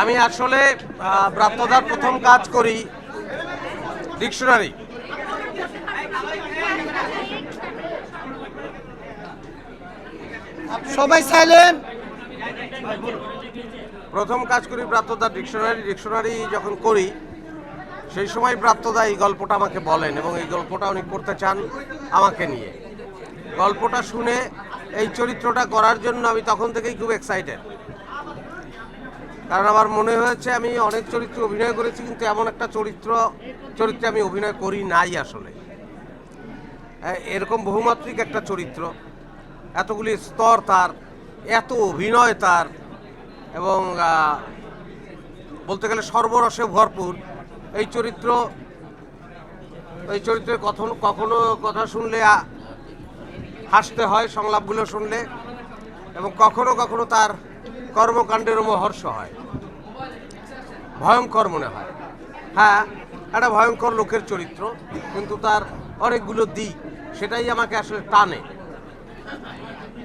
আমি আসলে প্রাপ্তদার প্রথম কাজ করি ডিকশনারি। সবাই সাইলেন্ট প্রথম কাজ করি প্রাপ্তদার ডিকশনারি। ডিকশনারি যখন করি সেই সময় প্রাপ্তদা এই গল্পটা আমাকে বলেন এবং এই গল্পটা উনি করতে চান আমাকে নিয়ে। গল্পটা শুনে এই চরিত্রটা করার জন্য আমি তখন থেকেই খুব এক্সাইটেড কারণ আমার মনে হয়েছে আমি অনেক চরিত্র অভিনয় করেছি, কিন্তু এমন একটা চরিত্র, চরিত্রে আমি অভিনয় করি নাই আসলে। এরকম বহুমাত্রিক একটা চরিত্র, এতগুলি স্তর তার, এত অভিনয় তার, এবং বলতে গেলে সর্বরসে ভরপুর। এই চরিত্র, এই চরিত্রের কখনো কখনো কথা শুনলে হাসতে হয় সংলাপগুলো শুনলে এবং কখনো কখনো তার কর্মকাণ্ডের মহর্ষ হয়। ভয়ঙ্কর মনে হয়। হ্যাঁ একটা ভয়ঙ্কর লোকের চরিত্র, কিন্তু তার অনেকগুলো দিক, সেটাই আমাকে আসলে টানে।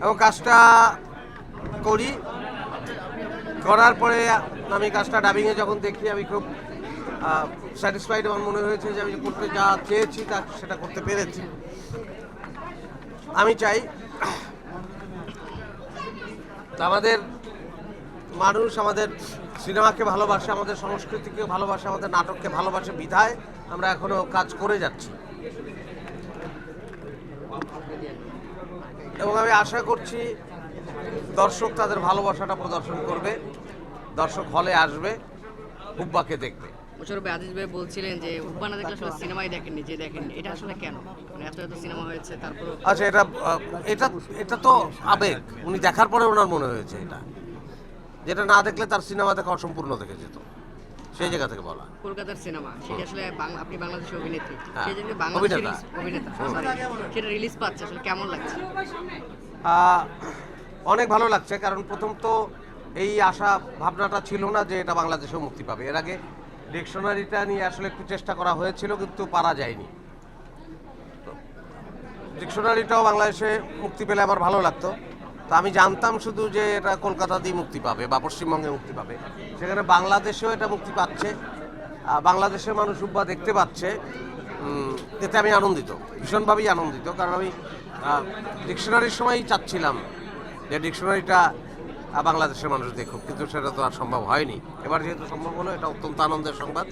এবং কাজটা করি। করার পরে আমি কাজটা ডাবিংয়ে যখন দেখি, আমি খুব স্যাটিসফাইড আমার মনে হয়েছে যে আমি করতে যা চেয়েছি তা সেটা করতে পেরেছি। আমি চাই আমাদের মানুষ আমাদের সিনেমাকে ভালোবাসে, আমাদের সংস্কৃতিকে ভালোবাসে, আমাদের নাটককে ভালোবাসে, বিধায় আমরা এখনও কাজ করে যাচ্ছি। এবং আমি আশা করছি দর্শক তাদের ভালোবাসাটা প্রদর্শন করবে, দর্শক হলে আসবে, হুব্বাকে দেখবে। মোশারফ আজিজ ভাই বলছিলেন যে হুব্বা দেখলে আসলে সিনেমাই দেখেননি যে দেখেননি। এটা আসলে কেন? মানে এত এত সিনেমা হয়েছে তারপর আচ্ছা এটা এটা এটা তো আবেগ। উনি দেখার পরে ওনার মনে হয়েছে এটা। যেটা না দেখলে তার সিনেমা দেখা অসম্পূর্ণ থেকে যেত। সেই জায়গা থেকে বলা। কলকাতার সিনেমা সেটা আসলে আপনি বাংলাদেশের অভিনেত্রী। হ্যাঁ, সেই জন্য বাংলাদেশের অভিনেতা। সেটা রিলিজ পাচ্ছে আসলে কেমন লাগছে? অনেক ভালো লাগছে কারণ প্রথম তো এই আশা ভাবনাটা ছিল না যে এটা বাংলাদেশেও মুক্তি পাবে। এর আগে ডিকশনারিটা নিয়ে আসলে একটু চেষ্টা করা হয়েছিল, কিন্তু পারা যায়নি। ডিকশনারিটাও বাংলাদেশে মুক্তি পেলে আমার ভালো লাগতো। তো আমি জানতাম শুধু যে এটা কলকাতাতেই মুক্তি পাবে বা পশ্চিমবঙ্গে মুক্তি পাবে। সেখানে বাংলাদেশেও এটা মুক্তি পাচ্ছে বাংলাদেশের মানুষ উব্বা দেখতে পাচ্ছে এতে আমি আনন্দিত, ভীষণভাবেই আনন্দিত। কারণ আমি ডিকশনারির সময়ই চাচ্ছিলাম যে ডিকশনারিটা বাংলাদেশের মানুষ দেখুক কিন্তু সেটা তো আর সম্ভব হয়নি। এবার যেহেতু সম্ভব হলো এটা অত্যন্ত আনন্দের সংবাদ।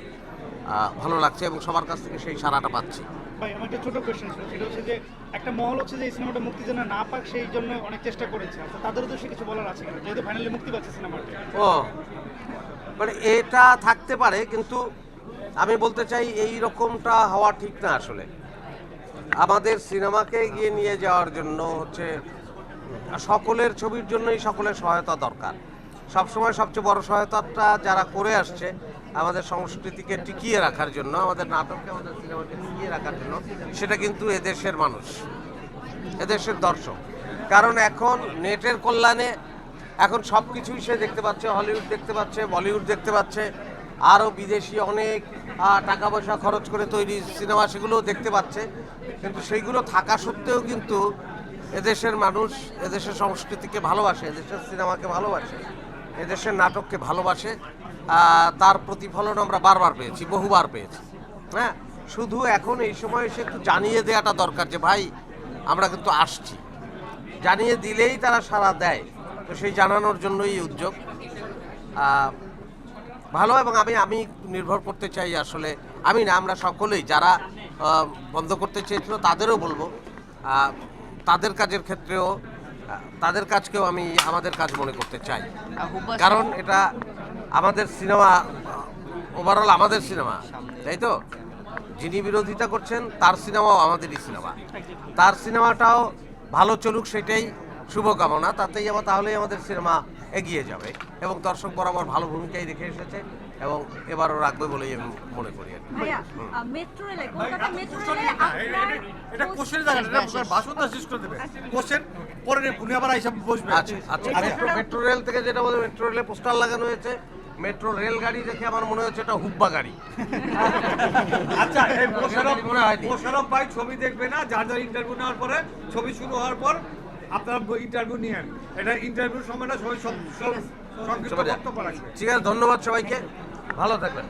ভালো লাগছে এবং সবার কাছ থেকে সেই সারাটা পাচ্ছি। ভাই আমার একটা ছোট কোয়েশ্চেন ছিল সেটা হচ্ছে যে একটা মহল হচ্ছে যে এই সিনেমাটা মুক্তি যেন না পাক সেই জন্য অনেক চেষ্টা করেছে। আচ্ছা তাদের উদ্দেশ্যে কিছু বলার আছে কিনা? যেহেতু ফাইনালি মুক্তি পাচ্ছে সিনেমাটা। ও মানে এটা থাকতে পারে কিন্তু আমি বলতে চাই এই রকমটা হওয়া ঠিক না আসলে। আমাদের সিনেমাকে এগিয়ে নিয়ে যাওয়ার জন্য হচ্ছে সকলের ছবির জন্যই সকলের সহায়তা দরকার। সবসময় সবচেয়ে বড় সহায়তাটা যারা করে আসছে, আমাদের সংস্কৃতিকে টিকিয়ে রাখার জন্য, আমাদের নাটককে আমাদের সিনেমাকে টিকিয়ে রাখার জন্য, সেটা কিন্তু এদেশের মানুষ, এদেশের দর্শক। কারণ এখন নেটের কল্যাণে এখন সব কিছুই সে দেখতে পাচ্ছে, হলিউড দেখতে পাচ্ছে, বলিউড দেখতে পাচ্ছে, আরও বিদেশি অনেক টাকা পয়সা খরচ করে তৈরি সিনেমা সেগুলোও দেখতে পাচ্ছে। কিন্তু সেইগুলো থাকা সত্ত্বেও কিন্তু এদেশের মানুষ এদেশের সংস্কৃতিকে ভালোবাসে, এদেশের সিনেমাকে ভালোবাসে, এদেশের নাটককে ভালোবাসে তার প্রতিফলন আমরা বারবার পেয়েছি, বহুবার পেয়েছি। হ্যাঁ? শুধু এখন এই সময় এসে একটু জানিয়ে দেওয়াটা দরকার যে, ভাই, আমরা কিন্তু আসছি। জানিয়ে দিলেই তারা সাড়া দেয়। তো সেই জানানোর জন্যই উদ্যোগ। ভালো এবং আমি আমি নির্ভর করতে চাই আসলে, আমি না, আমরা সকলেই যারা বন্ধ করতে চেয়েছিল তাদেরও বলব। তাদের কাজের ক্ষেত্রেও তাদের কাজকেও আমি আমাদের কাজ মনে করতে চাই। কারণ এটা আমাদের সিনেমা ওভারঅল আমাদের সিনেমা তাই তো? যিনি বিরোধিতা করছেন তার সিনেমাও আমাদেরই সিনেমা। তার সিনেমাটাও ভালো চলুক সেটাই শুভকামনা তাতেই আমার তাহলেই আমাদের সিনেমা এগিয়ে যাবে। এবং দর্শক বরাবর ভালো ভূমিকাই রেখে এসেছে। এবং এবারও রাখবে বলেই আমি মনে করি রেলে রেলে এটা কোশ্চেন জায়গা এটা বাসনটা শেষ করে দেবে কোশ্চেন পরে উনি আবার বসবে আচ্ছা আচ্ছা মেট্রো মেট্রো রেল থেকে যেটা বলে মেট্রো রেলে পোস্টার লাগানো হয়েছে মেট্রো রেলগাড়ি দেখে আমার মনে হচ্ছে এটা হুব্বা গাড়ি আচ্ছা এই মোশারফ মোশারফ ভাই ছবি দেখবে না যার যার ইন্টারভিউ নেওয়ার পরে ছবি শুরু হওয়ার পর আপনারা ইন্টারভিউ নিয়েন এটা ইন্টারভিউ সময় না সবাই সব ঠিক আছে ধন্যবাদ সবাইকে ভালো থাকবেন।